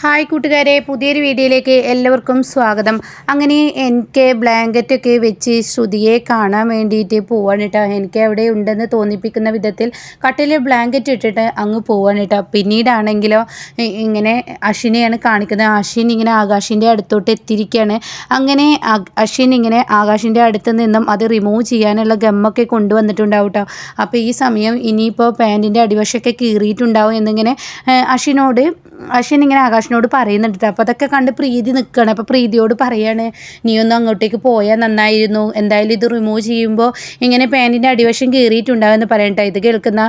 Hi കൂട്ടുകാരെ പുതിയൊരു വീഡിയോയിലേക്ക് എല്ലാവർക്കും സ്വാഗതം. അങ്ങനെ എനിക്ക് ബ്ലാങ്കറ്റൊക്കെ വെച്ച് ശ്രുതിയെ കാണാൻ വേണ്ടിയിട്ട് പോവാണ് കേട്ടോ എനിക്ക് അവിടെ ഉണ്ടെന്ന് തോന്നിപ്പിക്കുന്ന വിധത്തിൽ കട്ടിൽ ബ്ലാങ്കറ്റ് ഇട്ടിട്ട് അങ്ങ് പോവാണ് കേട്ടോ പിന്നീടാണെങ്കിലോ ഇങ്ങനെ അശ്വിനെയാണ് കാണിക്കുന്നത്. അശ്വിൻ ഇങ്ങനെ ആകാശിന്റെ അടുത്തോട്ട് എത്തിയിരിക്കുകയാണ്. അങ്ങനെ അശ്വിൻ ഇങ്ങനെ ആകാശിന്റെ അടുത്ത് നിന്നും അത് റിമൂവ് ചെയ്യാനുള്ള ഗമ്മൊക്കെ കൊണ്ടുവന്നിട്ടുണ്ടാവും കേട്ടോ അപ്പോൾ ഈ സമയം ഇനിയിപ്പോൾ പാന്റിന്റെ അടിവശമൊക്കെ കീറിയിട്ടുണ്ടാവും എന്നിങ്ങനെ അശ്വിനോട് അശ്വിൻ ഇങ്ങനെ ആകാശിനോട് പറയുന്നുണ്ട് അപ്പോൾ അതൊക്കെ കണ്ട് പ്രീതി നിൽക്കുകയാണ് അപ്പോൾ പ്രീതിയോട് പറയാണ് നീ ഒന്ന് അങ്ങോട്ടേക്ക് പോയാൽ നന്നായിരുന്നു. എന്തായാലും ഇത് റിമൂവ് ചെയ്യുമ്പോൾ ഇങ്ങനെ പാന്റിന്റെ അടിവശം കീറിയിട്ടുണ്ടാവുമെന്ന് പറയട്ടെ ഇത് കേൾക്കുന്ന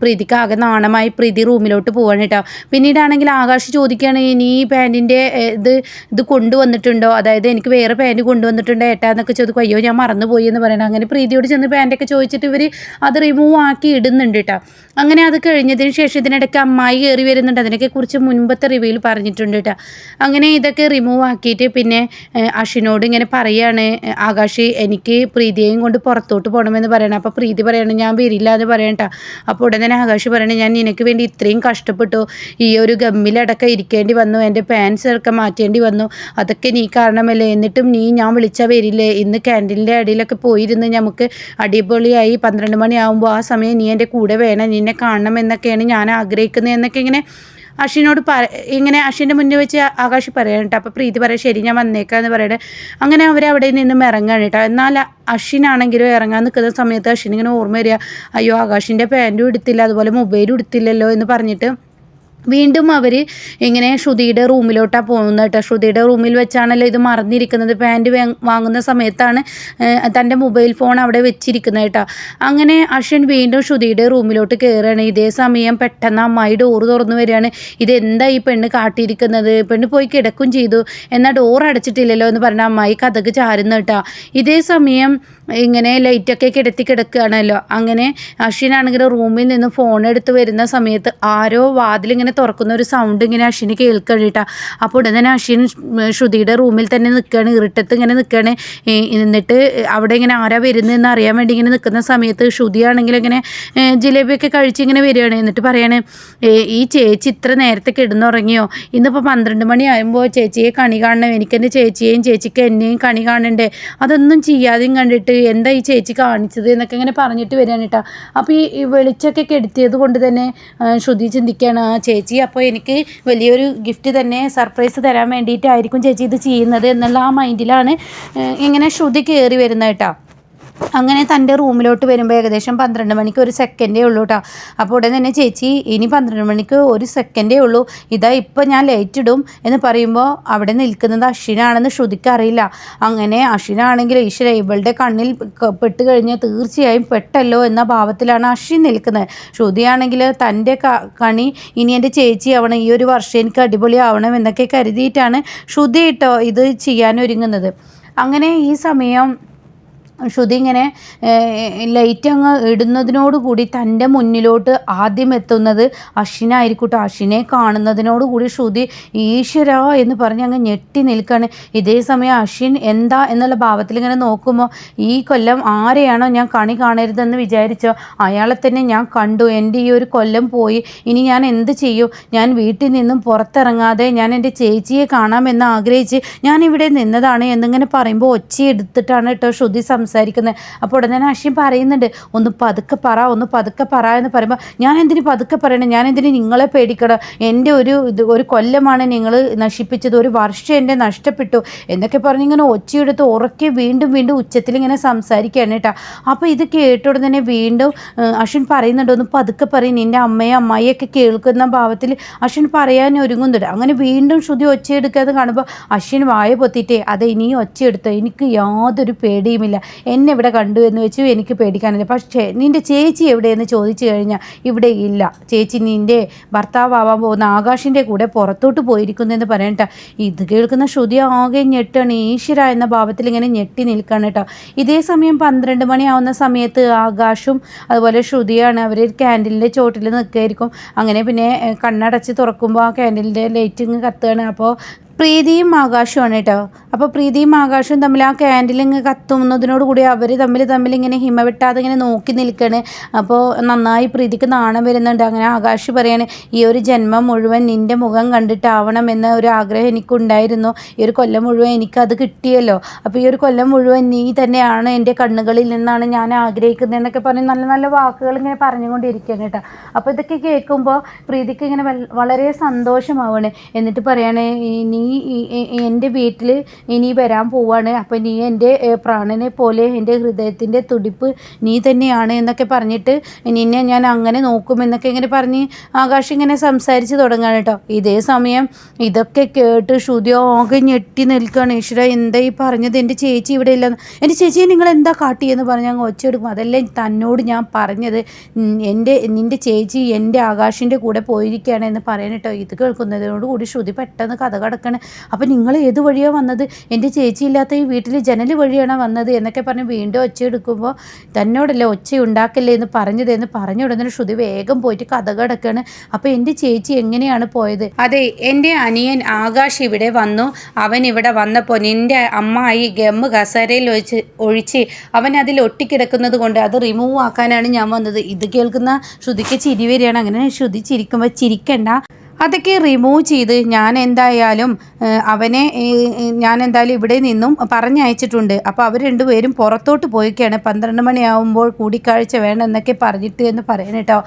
പ്രീതിക്ക് ആകെ നാണമായി പ്രീതി റൂമിലോട്ട് പോവാണ് കേട്ടോ പിന്നീടാണെങ്കിൽ ആകാശ് ചോദിക്കുകയാണ് ഇനി ഈ പാന്റിന്റെ ഇത് ഇത് കൊണ്ടുവന്നിട്ടുണ്ടോ? അതായത് എനിക്ക് വേറെ പാന്റ് കൊണ്ടുവന്നിട്ടുണ്ടോ ഏട്ടാ എന്നൊക്കെ ചോദിക്കും. അയ്യോ ഞാൻ മറന്നുപോയി എന്ന് പറയണം. അങ്ങനെ പ്രീതിയോട് ചെന്ന് പാന്റൊക്കെ ചോദിച്ചിട്ട് ഇവർ അത് റിമൂവ് ആക്കി ഇടുന്നുണ്ട് കേട്ടോ അങ്ങനെ അത് കഴിഞ്ഞതിന് ശേഷം ഇതിനിടയ്ക്ക് അമ്മായി കയറി വരുന്നുണ്ട്. അതിനൊക്കെ കുറിച്ച് മുൻപത്തെ റിവ്യൂവിൽ പറഞ്ഞിട്ടുണ്ട് കേട്ടോ അങ്ങനെ ഇതൊക്കെ റിമൂവ് ആക്കിയിട്ട് പിന്നെ അഷിനോട് ഇങ്ങനെ പറയാണ് ആകാശ് എനിക്ക് പ്രീതിയെയും കൊണ്ട് പുറത്തോട്ട് പോകണമെന്ന് പറയണം. അപ്പോൾ പ്രീതി പറയണം ഞാൻ വരില്ല എന്ന് പറയണ്ട അപ്പോൾ ഉടനെ തന്നെ ആകാശ് പറയണം ഞാൻ നിനക്ക് വേണ്ടി ഇത്രയും കഷ്ടപ്പെട്ടു. ഈ ഒരു ഗമ്മിലടക്കം ഇരിക്കേണ്ടി വന്നു. എന്റെ പാൻസ് ഒക്കെ മാറ്റേണ്ടി വന്നു. അതൊക്കെ നീ കാരണമല്ലേ? എന്നിട്ടും നീ ഞാൻ വിളിച്ചാൽ വരില്ലേ? ഇന്ന് ക്യാന്റീനിന്റെ അടിയിലൊക്കെ പോയിരുന്ന് നമുക്ക് അടിപൊളിയായി പന്ത്രണ്ട് മണിയാകുമ്പോൾ ആ സമയം നീ എന്റെ കൂടെ വേണം. നിന്നെ കാണണം എന്നൊക്കെയാണ് ഞാൻ ആഗ്രഹിക്കുന്നത് എന്നൊക്കെ ഇങ്ങനെ അശ്വിനോട് പറ ഇങ്ങനെ അശ്വിന്റെ മുന്നിൽ വെച്ച് ആകാശ് പറയണം കേട്ടോ അപ്പോൾ പ്രീതി പറയാം ശരി ഞാൻ വന്നേക്കാം എന്ന് പറയണേ. അങ്ങനെ അവർ അവിടെ നിന്നും ഇറങ്ങുകയാണ് കേട്ടോ. എന്നാൽ അശ്വിനാണെങ്കിലും ഇറങ്ങാൻ നിൽക്കുന്ന സമയത്ത് അശ്വിൻ ഇങ്ങനെ ഓർമ്മ വരിക അയ്യോ ആകാശിന്റെ പാന്റും എടുത്തില്ല അതുപോലെ മൊബൈലും എടുത്തില്ലല്ലോ എന്ന് പറഞ്ഞിട്ട് വീണ്ടും അവർ ഇങ്ങനെ ശ്രുതിയുടെ റൂമിലോട്ടാണ് പോകുന്നത് കേട്ടോ. ശ്രുതിയുടെ റൂമിൽ വെച്ചാണല്ലോ ഇത് മറന്നിരിക്കുന്നത്. പാന്റ് വാങ്ങുന്ന സമയത്താണ് തന്റെ മൊബൈൽ ഫോൺ അവിടെ വെച്ചിരിക്കുന്നത് കേട്ടോ. അങ്ങനെ അശ്വിൻ വീണ്ടും ശ്രുതിയുടെ റൂമിലോട്ട് കയറുകയാണ് ഇതേ സമയം പെട്ടെന്ന് അമ്മായി ഡോറ് തുറന്നു വരികയാണ്. ഇതെന്താ ഈ പെണ്ണ് കാട്ടിയിരിക്കുന്നത്? പെണ്ണ് പോയി കിടക്കും ചെയ്തു. എന്നാൽ ഡോർ അടച്ചിട്ടില്ലല്ലോ എന്ന് പറഞ്ഞ അമ്മായി കഥക്ക് ചാരുന്നു കേട്ടോ. ഇതേ സമയം ഇങ്ങനെ ലൈറ്റൊക്കെ കിടത്തി കിടക്കുകയാണല്ലോ. അങ്ങനെ അശ്വിനാണെങ്കിൽ റൂമിൽ നിന്ന് ഫോൺ എടുത്ത് വരുന്ന സമയത്ത് ആരോ വാതിലിങ്ങനെ തുറക്കുന്ന ഒരു സൗണ്ട് ഇങ്ങനെ അശ്വിന് കേൾക്കണം കേട്ടോ അപ്പോൾ ഉടനെ തന്നെ അശ്വിൻ ശ്രുതിയുടെ റൂമിൽ തന്നെ നിൽക്കുകയാണ് ഇരുട്ടത്ത് ഇങ്ങനെ നിൽക്കുകയാണ് എന്നിട്ട് അവിടെ ഇങ്ങനെ ആരാ വരുന്നതെന്ന് അറിയാൻ വേണ്ടി ഇങ്ങനെ നിൽക്കുന്ന സമയത്ത് ശ്രുതിയാണെങ്കിൽ ഇങ്ങനെ ജിലേബിയൊക്കെ കഴിച്ച് ഇങ്ങനെ വരികയാണ്. എന്നിട്ട് പറയാണ് ഈ ചേച്ചി ഇത്ര നേരത്തെ കിടന്നുറങ്ങിയോ? ഇന്നിപ്പോൾ പന്ത്രണ്ട് മണി ആകുമ്പോൾ ചേച്ചിയെ കണി കാണണം. എനിക്കെന്റെ ചേച്ചിയെയും ചേച്ചിക്ക് എന്നെയും കണി കാണണ്ടേ? അതൊന്നും ചെയ്യാതെയും കണ്ടിട്ട് എന്താ ഈ ചേച്ചി കാണിച്ചത്? എന്നൊക്കെ ഇങ്ങനെ പറഞ്ഞിട്ട് വരികയാണ് കേട്ടോ അപ്പോൾ ഈ വെളിച്ചൊക്കെ കെടുത്തിയത് കൊണ്ട് തന്നെ ശ്രുതി ചിന്തിക്കുകയാണ് ആ ചേച്ചി അപ്പോൾ എനിക്ക് വലിയൊരു ഗിഫ്റ്റ് തന്നെ സർപ്രൈസ് തരാൻ വേണ്ടിയിട്ടായിരിക്കും ചേച്ചി ഇത് ചെയ്യുന്നത് എന്നുള്ള ആ മൈൻഡിലാണ് ഇങ്ങനെ ശ്രുതി കയറി വരുന്നത് കേട്ടോ. അങ്ങനെ തന്റെ റൂമിലോട്ട് വരുമ്പോൾ ഏകദേശം പന്ത്രണ്ട് മണിക്ക് ഒരു സെക്കൻഡേ ഉള്ളൂ കേട്ടോ അപ്പോൾ ഉടനെ തന്നെ ചേച്ചി ഇനി പന്ത്രണ്ട് മണിക്ക് ഒരു സെക്കൻഡേ ഉള്ളൂ. ഇതാ ഇപ്പോൾ ഞാൻ ലേറ്റ് ഇടും എന്ന് പറയുമ്പോൾ അവിടെ നിൽക്കുന്നത് അശ്വിനാണെന്ന് ശ്രുതിക്ക് അറിയില്ല. അങ്ങനെ അശ്വിനാണെങ്കിൽ ഈശ്വര ഇവളുടെ കണ്ണിൽ പെട്ട് കഴിഞ്ഞാൽ തീർച്ചയായും പെട്ടല്ലോ എന്ന ഭാവത്തിലാണ് അശ്വിൻ നിൽക്കുന്നത്. ശ്രുതിയാണെങ്കിൽ തന്റെ കണി ഇനി എന്റെ ചേച്ചി ആവണം ഈ ഒരു വർഷം എനിക്ക് അടിപൊളിയാവണം എന്നൊക്കെ കരുതിയിട്ടാണ് ശ്രുതി കേട്ടോ ഇത് ചെയ്യാൻ ഒരുങ്ങുന്നത്. അങ്ങനെ ഈ സമയം ശ്രുതി ഇങ്ങനെ ലൈറ്റ് അങ്ങ് ഇടുന്നതിനോട് കൂടി തന്റെ മുന്നിലോട്ട് ആദ്യം എത്തുന്നത് അശ്വിനായിരിക്കട്ടെ. അശ്വിനെ കാണുന്നതിനോട് കൂടി ശ്രുതി ഈശ്വര എന്ന് പറഞ്ഞ് അങ്ങ് ഞെട്ടി നിൽക്കുകയാണ് ഇതേ സമയം അശ്വിൻ എന്താ എന്നുള്ള ഭാവത്തിൽ ഇങ്ങനെ നോക്കുമ്പോൾ ഈ കൊല്ലം ആരെയാണോ ഞാൻ കണി കാണരുതെന്ന് വിചാരിച്ചോ? അയാളെ തന്നെ ഞാൻ കണ്ടു. എന്റെ ഈ ഒരു കൊല്ലം പോയി. ഇനി ഞാൻ എന്ത് ചെയ്യും? ഞാൻ വീട്ടിൽ നിന്നും പുറത്തിറങ്ങാതെ ഞാൻ എന്റെ ചേച്ചിയെ കാണാമെന്ന് ആഗ്രഹിച്ച് ഞാൻ ഇവിടെ നിന്നതാണ് എന്നിങ്ങനെ പറയുമ്പോൾ ഒച്ചയെടുത്തിട്ടാണ് കേട്ടോ ശ്രുതി സംസാരിക്കുന്നത് അപ്പോൾ ഉടനെ അശ്വിൻ പറയുന്നുണ്ട് ഒന്ന് പതുക്കെ പറ ഒന്ന് പതുക്കെ പറ എന്ന് പറയുമ്പോൾ ഞാൻ എന്തിനു പതുക്കെ പറയണം? ഞാൻ എന്തിനു നിങ്ങളെ പേടിക്കണം? എന്റെ ഒരു ഇത് ഒരു കൊല്ലമാണ് നിങ്ങൾ നശിപ്പിച്ചത് ഒരു വർഷം എന്റെ നഷ്ടപ്പെട്ടു എന്നൊക്കെ പറഞ്ഞ് ഇങ്ങനെ ഒച്ചയെടുത്ത് ഉറക്കി വീണ്ടും വീണ്ടും ഉച്ചത്തിൽ ഇങ്ങനെ സംസാരിക്കുകയാണ് കേട്ടോ. അപ്പോൾ ഇത് കേട്ടോടെ തന്നെ വീണ്ടും അശ്വിൻ പറയുന്നുണ്ട് ഒന്ന് പതുക്കെ പറയും നിന്റെ അമ്മയും അമ്മായിയൊക്കെ കേൾക്കുന്ന ഭാവത്തിൽ അശ്വിൻ പറയാൻ ഒരുങ്ങുന്നുണ്ട്. അങ്ങനെ വീണ്ടും ശ്രുതി ഒച്ചയെടുക്കാതെ കാണുമ്പോൾ അശ്വിൻ വായ പൊത്തിയിട്ടേ അതെ ഇനി ഒച്ചയെടുത്തോ എനിക്ക് യാതൊരു പേടിയുമില്ല. എന്നെ ഇവിടെ കണ്ടു എന്ന് വെച്ചു എനിക്ക് പേടിക്കാനില്ല. പക്ഷേ നിന്റെ ചേച്ചി എവിടെയെന്ന് ചോദിച്ചു കഴിഞ്ഞാൽ ഇവിടെ ഇല്ല. ചേച്ചി നിന്റെ ഭർത്താവാൻ പോകുന്ന ആകാശിന്റെ കൂടെ പുറത്തോട്ട് പോയിരിക്കുന്നു എന്ന് പറയണ്ട ഇത് കേൾക്കുന്ന ശ്രുതി ആകെ ഞെട്ടാണ്. ഈശ്വര എന്ന ഭാവത്തിൽ ഇങ്ങനെ ഞെട്ടി നിൽക്കുകയാണ് കേട്ടോ. ഇതേ സമയം പന്ത്രണ്ട് മണിയാവുന്ന സമയത്ത് ആകാശും അതുപോലെ ശ്രുതിയാണ് അവർ ക്യാൻഡിലിന്റെ ചോട്ടിൽ നിൽക്കുകയായിരിക്കും. അങ്ങനെ പിന്നെ കണ്ണടച്ച് തുറക്കുമ്പോൾ ആ ക്യാൻഡിലിന്റെ ലൈറ്റിങ് കത്തുകയാണ്. അപ്പോൾ പ്രീതിയും ആകാശമാണ് കേട്ടോ. അപ്പോൾ പ്രീതിയും ആകാശവും തമ്മിൽ ആ ക്യാൻഡിൽ ഇങ്ങനെ കത്തുന്നതിനോട് കൂടി അവർ തമ്മിൽ തമ്മിൽ ഇങ്ങനെ ഹിമ വെട്ടാതെ ഇങ്ങനെ നോക്കി നിൽക്കുകയാണ് അപ്പോൾ നന്നായി പ്രീതിക്ക് നാണം വരുന്നുണ്ട്. അങ്ങനെ ആകാശ് പറയാണ് ഈ ഒരു ജന്മം മുഴുവൻ നിന്റെ മുഖം കണ്ടിട്ടാവണം എന്ന ഒരു ആഗ്രഹം എനിക്കുണ്ടായിരുന്നു. ഈ ഒരു കൊല്ലം മുഴുവൻ എനിക്കത് കിട്ടിയല്ലോ. അപ്പോൾ ഈ ഒരു കൊല്ലം മുഴുവൻ നീ തന്നെയാണ് എന്റെ കണ്ണുകളിൽ നിന്നാണ് ഞാൻ ആഗ്രഹിക്കുന്നത് എന്നൊക്കെ പറഞ്ഞ് നല്ല നല്ല വാക്കുകൾ ഇങ്ങനെ പറഞ്ഞുകൊണ്ടിരിക്കുകയാണ് കേട്ടോ. അപ്പോൾ ഇതൊക്കെ കേൾക്കുമ്പോൾ പ്രീതിക്ക് ഇങ്ങനെ വളരെ സന്തോഷമാവാണ് എന്നിട്ട് പറയാണ് ഈ നീ എന്റെ വീട്ടിൽ ഇനി വരാൻ പോവാണ്. അപ്പം നീ എന്റെ പ്രാണനെ പോലെ എന്റെ ഹൃദയത്തിന്റെ തുടിപ്പ് നീ തന്നെയാണ് എന്നൊക്കെ പറഞ്ഞിട്ട് നിന്നെ ഞാൻ അങ്ങനെ നോക്കുമെന്നൊക്കെ ഇങ്ങനെ പറഞ്ഞ് ആകാശ് ഇങ്ങനെ സംസാരിച്ച് തുടങ്ങാണ് കേട്ടോ ഇതേ സമയം ഇതൊക്കെ കേട്ട് ശ്രുതി ആകെ ഞെട്ടി നിൽക്കുകയാണ് ഈശ്വര എന്താ ഈ പറഞ്ഞത്? എന്റെ ചേച്ചി ഇവിടെ ഇല്ലെന്ന് എന്റെ ചേച്ചിയെ നിങ്ങൾ എന്താ കാട്ടിയെന്ന് പറഞ്ഞ് അങ്ങ് ഒച്ചെടുക്കും അതല്ലേ തന്നോട് ഞാൻ പറഞ്ഞത്. എന്റെ നിന്റെ ചേച്ചി എന്റെ ആകാശിന്റെ കൂടെ പോയിരിക്കുകയാണ് എന്ന് പറയണം കേട്ടോ ഇത് കേൾക്കുന്നതിനോട് കൂടി ശ്രുതി പെട്ടെന്ന് കഥ കടക്കണം. അപ്പോൾ നിങ്ങൾ ഏത് വഴിയാണ് വന്നത്? എന്റെ ചേച്ചി ഇല്ലാത്ത ഈ വീട്ടിൽ ജനൽ വഴിയാണോ വന്നത്? എന്നൊക്കെ പറഞ്ഞ് വീണ്ടും ഒച്ച എടുക്കുമ്പോൾ തന്നോടല്ലേ ഒച്ച ഉണ്ടാക്കല്ലേ എന്ന് പറഞ്ഞത് എന്ന് പറഞ്ഞ ഉടനെ ശ്രുതി വേഗം പോയിട്ട് കഥ കിടക്കുകയാണ് അപ്പോൾ എന്റെ ചേച്ചി എങ്ങനെയാണ് പോയത്? അതെ എന്റെ അനിയൻ ആകാശ് ഇവിടെ വന്നു. അവൻ ഇവിടെ വന്നപ്പോൾ നിന്റെ അമ്മായി ഗമ്മ് കസേരയിൽ ഒഴിച്ച് ഒഴിച്ച് അവൻ അതിൽ ഒട്ടിക്കിടക്കുന്നത് കൊണ്ട് അത് റിമൂവ് ആക്കാനാണ് ഞാൻ വന്നത്. ഇത് കേൾക്കുന്ന ശ്രുതിക്ക് ചിരി വരികയാണ്. അങ്ങനെ ശ്രുതി ചിരിക്കുമ്പോൾ ചിരിക്കണ്ട. അതൊക്കെ റിമൂവ് ചെയ്ത് ഞാൻ എന്തായാലും അവനെ ഞാൻ എന്തായാലും ഇവിടെ നിന്നും പറഞ്ഞയച്ചിട്ടുണ്ട്. അപ്പോൾ അവർ രണ്ടുപേരും പുറത്തോട്ട് പോയിക്കാണ്. പന്ത്രണ്ട് മണിയാവുമ്പോൾ കൂടിക്കാഴ്ച വേണം എന്നൊക്കെ പറഞ്ഞിട്ട് എന്ന് പറയണം കേട്ടോ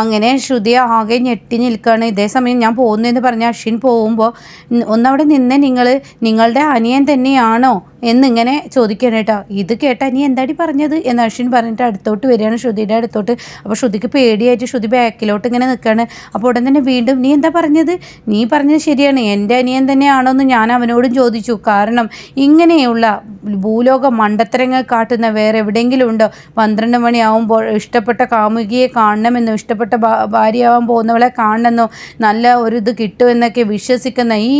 അങ്ങനെ ശ്രുതി ആകെ ഞെട്ടി നിൽക്കുകയാണ് ഇതേ സമയം ഞാൻ പോകുന്നതെന്ന് പറഞ്ഞ അശ്വിൻ പോകുമ്പോൾ "ഉം, ഒന്നവിടെ നിന്ന് നിങ്ങൾ നിങ്ങളുടെ അനിയൻ തന്നെയാണോ? എന്നിങ്ങനെ ചോദിക്കണം കേട്ടോ. ഇത് കേട്ടാ നീ എന്താടി പറഞ്ഞത്? എന്ന് അശ്വിൻ പറഞ്ഞിട്ട് അടുത്തോട്ട് വരികയാണ് ശ്രുതിയുടെ അടുത്തോട്ട്. അപ്പോൾ ശ്രുതിക്ക് പേടിയായിട്ട് ശ്രുതി ബാക്കിലോട്ട് ഇങ്ങനെ നിൽക്കുകയാണ്. അപ്പോൾ ഉടൻ തന്നെ വീണ്ടും നീ എന്താ പറഞ്ഞത്? നീ പറഞ്ഞത് ശരിയാണ്. എന്റെ അനിയൻ തന്നെയാണോ എന്ന് ഞാൻ അവനോടും ചോദിച്ചു. കാരണം ഇങ്ങനെയുള്ള ഭൂലോക മണ്ടത്തരങ്ങൾ കാട്ടുന്ന വേറെ എവിടെയെങ്കിലും ഉണ്ടോ? പന്ത്രണ്ട് മണിയാവുമ്പോൾ ഇഷ്ടപ്പെട്ട കാമുകിയെ കാണണമെന്നോ ഇഷ്ടപ്പെട്ട ഭാര്യയാവാൻ പോകുന്നവളെ കാണണമെന്നോ നല്ല ഒരു ഇത് കിട്ടുമെന്നൊക്കെ വിശ്വസിക്കുന്ന ഈ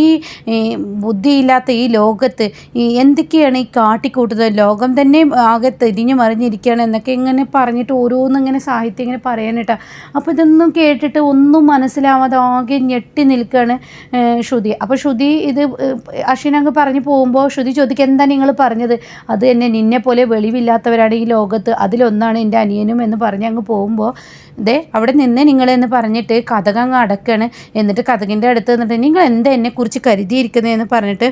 ബുദ്ധിയില്ലാത്ത ഈ ലോകത്ത് ഈ എന്തൊക്കെയാണ് ഈ കാട്ടിക്കൂട്ടുന്നത്? ലോകം തന്നെ ആകെ തിരിഞ്ഞു മറിഞ്ഞിരിക്കുകയാണ് എന്നൊക്കെ ഇങ്ങനെ പറഞ്ഞിട്ട് ഓരോന്നും ഇങ്ങനെ സാഹിത്യം ഇങ്ങനെ പറയാനിട്ടാ. അപ്പോൾ ഇതൊന്നും കേട്ടിട്ട് ഒന്നും മനസ്സിലാവാതെ ആകെ ഞെട്ടി നിൽക്കുകയാണ് ശ്രുതി. അപ്പോൾ ശ്രുതി ഇത് അശ്വിനങ്ങ് പറഞ്ഞു പോകുമ്പോൾ ശ്രുതി ചോദിക്കുക എന്താ നിങ്ങൾ പറഞ്ഞത് അത് തന്നെ നിന്നെ പോലെ വെളിവില്ലാത്തവരാണ് ഈ ലോകത്ത്. അതിലൊന്നാണ് എന്റെ അനിയനും എന്ന് പറഞ്ഞ് അങ്ങ് പോകുമ്പോൾ ദേ അവിടെ നിന്ന് നിങ്ങളെന്ന് പറഞ്ഞിട്ട് കഥകങ്ങ് അടക്കാണ്. എന്നിട്ട് കഥകിന്റെ അടുത്ത് നിന്നിട്ട് നിങ്ങൾ എന്താ എന്നെക്കുറിച്ച് കരുതിയിരിക്കുന്നതെന്ന് പറഞ്ഞിട്ട്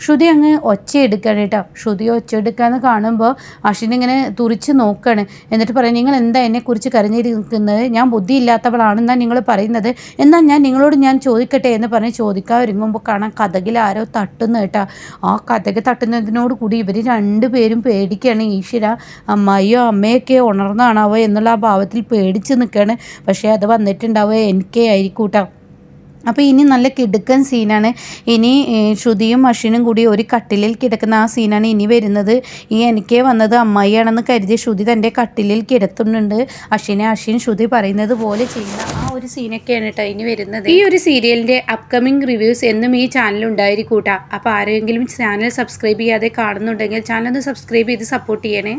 ശ്രുതി അങ്ങ് ഒച്ചയെടുക്കുകയാണ് കേട്ടോ. ശ്രുതി ഒച്ചയെടുക്കാന്ന് കാണുമ്പോൾ അശ്വിൻ ഇങ്ങനെ തുറിച്ച് നോക്കുകയാണ്. എന്നിട്ട് പറയും നിങ്ങൾ എന്താ എന്നെ കുറിച്ച് കരഞ്ഞിരിക്കുന്നത്? ഞാൻ ബുദ്ധിയില്ലാത്തവളാണെന്നാണ് നിങ്ങൾ പറയുന്നത്. എന്നാൽ ഞാൻ നിങ്ങളോട് ഞാൻ ചോദിക്കട്ടെ? എന്ന് പറഞ്ഞ് ചോദിക്കാൻ ഒരുങ്ങുമ്പോൾ കാണാം കഥകിൽ ആരോ തട്ടുന്നു കേട്ടോ. ആ കഥക് തട്ടുന്നതിനോട് കൂടി ഇവർ രണ്ടുപേരും പേടിക്കുകയാണ്. ഈശ്വര അമ്മയോ അമ്മയൊക്കെ ഉണർന്നാണാവോ എന്നുള്ള ആ ഭാവത്തിൽ പേടിച്ച് നിൽക്കുകയാണ്. പക്ഷേ അത് വന്നിട്ടുണ്ടാവുക എനിക്കേ ആയിരിക്കും കേട്ടോ. അപ്പോൾ ഇനി നല്ല കിടുക്കൻ സീനാണ്. ഇനി ശ്രുതിയും മഷീനും കൂടി ഒരു കട്ടിലിൽ കിടക്കുന്ന ആ സീനാണ് ഇനി വരുന്നത്. ഈ എനിക്ക് വന്നത് അമ്മായിയാണെന്ന് കരുതി ശ്രുതി തന്റെ കട്ടിലിൽ കിടത്തുന്നുണ്ട്. അശ്വിനെ അശ്വിൻ ശ്രുതി പറയുന്നത് പോലെ ചെയ്യുന്ന ആ ഒരു സീനൊക്കെയാണ് കേട്ടോ ഇനി വരുന്നത്. ഈ ഒരു സീരിയലിന്റെ അപ്കമിങ് റിവ്യൂസ് എന്നും ഈ ചാനൽ ഉണ്ടായിരിക്കൂട്ടാ. അപ്പോൾ ആരെങ്കിലും ചാനൽ സബ്സ്ക്രൈബ് ചെയ്യാതെ കാണുന്നുണ്ടെങ്കിൽ ചാനൽ ഒന്ന് സബ്സ്ക്രൈബ് ചെയ്ത് സപ്പോർട്ട് ചെയ്യണേ.